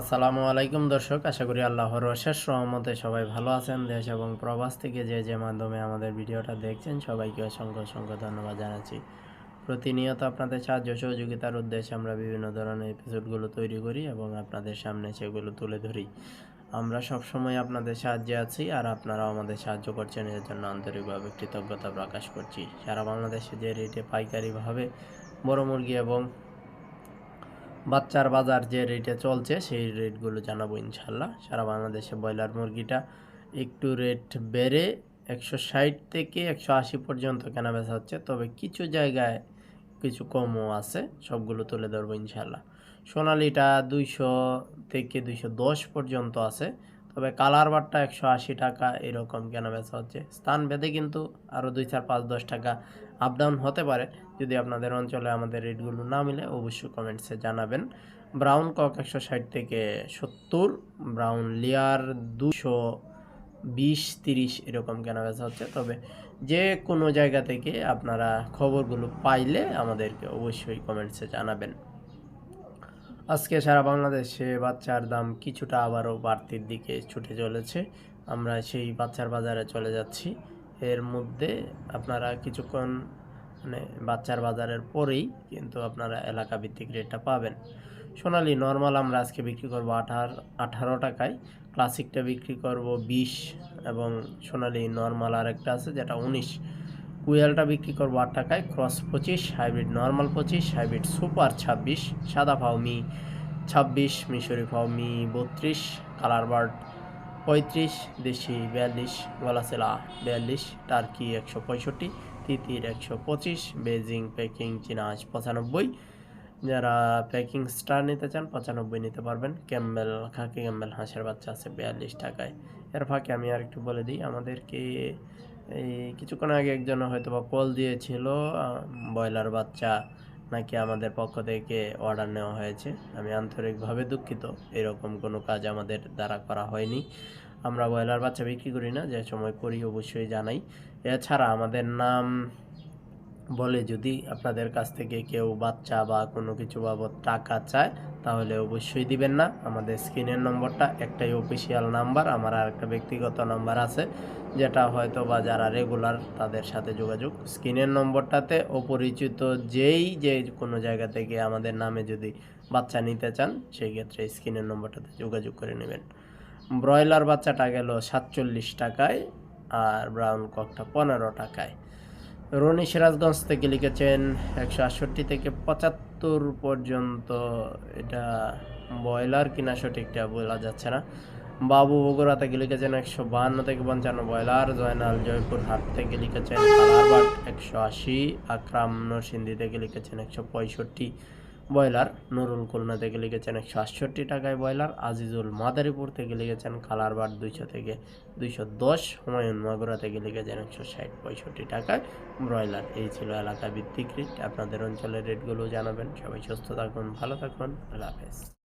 আসসালামু আলাইকুম দর্শক, আশা করি আল্লাহর অশেষ রহমতে সবাই ভালো আছেন। দেশ এবং প্রবাস থেকে যে যে মাধ্যমে আমাদের ভিডিওটা দেখছেন, সবাইকে অসংখ্য অসংখ্য ধন্যবাদ জানাচ্ছি। প্রতিনিয়ত আপনাদের সাহায্য সহযোগিতার উদ্দেশ্যে আমরা বিভিন্ন ধরনের এপিসোডগুলো তৈরি করি এবং আপনাদের সামনে সেগুলো তুলে ধরি। আমরা সবসময় আপনাদের সাহায্যে আছি আর আপনারাও আমাদের সাহায্য করছেন, এর জন্য আন্তরিকভাবে কৃতজ্ঞতা প্রকাশ করছি। সারা বাংলাদেশে যে রেটে পাইকারিভাবে বড় মুরগি এবং বাচ্চার বাজার যে রেটে চলছে, সেই রেটগুলো জানাব ইনশাল্লাহ সারা বাংলাদেশে ব্রয়লার মুরগিটা একটু রেট বেড়ে একশো ষাট থেকে একশো আশি পর্যন্ত কেনা বেচা হচ্ছে। তবে কিছু জায়গায় কিছু কমও আছে, সবগুলো তুলে ধরবো ইনশাল্লাহ সোনালিটা দুইশো থেকে দুইশো দশ পর্যন্ত আছে। তবে কালার বারটা একশো আশি টাকা এরকম কেনা বেচা হচ্ছে। স্থান ভেদে কিন্তু আরও দুই চার পাঁচ দশ টাকা আপ ডাউন হতে পারে। যদি আপনাদের অঞ্চলে আমাদের রেটগুলো না মিলে, অবশ্যই কমেন্টসে জানাবেন। ব্রাউন কক একশো ষাট থেকে সত্তর ব্রাউন লেয়ার দুশো বিশ, তিরিশ এরকম কেনা বেচা হচ্ছে। তবে যে কোনো জায়গা থেকে আপনারা খবরগুলো পাইলে আমাদেরকে অবশ্যই কমেন্টসে জানাবেন। আজকে সারা বাংলাদেশে বাচ্চার দাম কিছুটা আবারও বাড়তির দিকে ছুটে চলেছে। আমরা সেই বাচ্চার বাজারে চলে যাচ্ছি। এর মধ্যে আপনারা কিছুক্ষণ মানে বাচ্চার বাজারের পরেই কিন্তু আপনারা এলাকা ভিত্তিক রেটটা পাবেন। সোনালি, নর্মাল আমরা আজকে বিক্রি করব আঠার, আঠারো টাকায়। ক্লাসিকটা বিক্রি করব বিশ এবং সোনালি, নর্মাল আরেকটা আছে যেটা উনিশ। কুয়েলটা বিক্রি করব আট টাকায়, ক্রস পঁচিশ, হাইব্রিড নর্মাল পঁচিশ, হাইব্রিড সুপার ছাব্বিশ, সাদা ফাউমি ছাব্বিশ, মিশরি ফাউমি বত্রিশ, কালার বার্ড পঁয়ত্রিশ, দেশি বিয়াল্লিশ, গলাসেলা বিয়াল্লিশ, টার্কি একশো পঁয়ষট্টি, তিতির একশো পঁচিশ, বেজিং, পেকিং চিনাজ পঁচানব্বই যারা প্যাকিং স্টার নিতে চান, পঁচানব্বই নিতে পারবেন। ক্যাম্বেল, খাকি ক্যাম্বেল হাঁসের বাচ্চা আছে বিয়াল্লিশ টাকায়। এর ফাঁকে আমি আর একটু বলে দিই, আমাদেরকে এই কিছুক্ষণ আগে একজন হয়তো বা কল দিয়েছিল ব্রয়লার বাচ্চা নাকি আমাদের পক্ষ থেকে অর্ডার নেওয়া হয়েছে। আমি আন্তরিকভাবে দুঃখিত, এরকম কোনো কাজ আমাদের দ্বারা করা হয়নি। আমরা ব্রয়লার বাচ্চা বিক্রি করি না, যে সময় করি অবশ্যই জানাই। এছাড়া আমাদের নাম বলে যদি আপনাদের কাছ থেকে কেউ বাচ্চা বা কোনো কিছু বাবদ টাকা চায়, তাহলে অবশ্যই দিবেন না। আমাদের স্ক্রিনের নম্বরটা একটাই অফিসিয়াল নাম্বার আমার আর একটা ব্যক্তিগত নাম্বার আছে, যেটা হয়তো বা যারা রেগুলার তাদের সাথে যোগাযোগ। স্ক্রিনের নম্বরটাতে অপরিচিত যেই যে কোনো জায়গা থেকে আমাদের নামে যদি বাচ্চা নিতে চান, সেই ক্ষেত্রে স্ক্রিনের নম্বরটাতে যোগাযোগ করে নেবেন। ব্রয়লার বাচ্চাটা গেল সাতচল্লিশ টাকায় আর ব্রাউন ককটা পনেরো টাকায়। রনি সিরাজগঞ্জ থেকে লিখেছেন একশো আটষট্টি থেকে পঁচাত্তর পর্যন্ত এটা ব্রয়লার কিনা সঠিকটা বলা যাচ্ছে না। বাবু বগুড়া থেকে লিখেছেন একশো বাহান্ন থেকে পঞ্চান্ন ব্রয়লার, জয়নাল জয়পুর হাট থেকে লিখেছেন একশো আশি, আকরাম নরসিন্দি থেকে লিখেছেন একশো পঁয়ষট্টি। ব্রয়লার। নুরুল খুলনা থেকে লিখেছেন একশো আটষট্টি টাকায় ব্রয়লার। আজিজুল মাদারীপুর থেকে লিখেছেন কালারবাট দুইশো থেকে দুইশো দশ। হুমায়ুন মাগুরা থেকে লিখেছেন একশো ষাট পঁয়ষট্টি টাকায় ব্রয়লার। এই ছিল এলাকা ভিত্তিক রেট। আপনাদের অঞ্চলের রেটগুলো জানাবেন। সবাই সুস্থ থাকুন, ভালো থাকুন। আল্লাহ হাফেজ।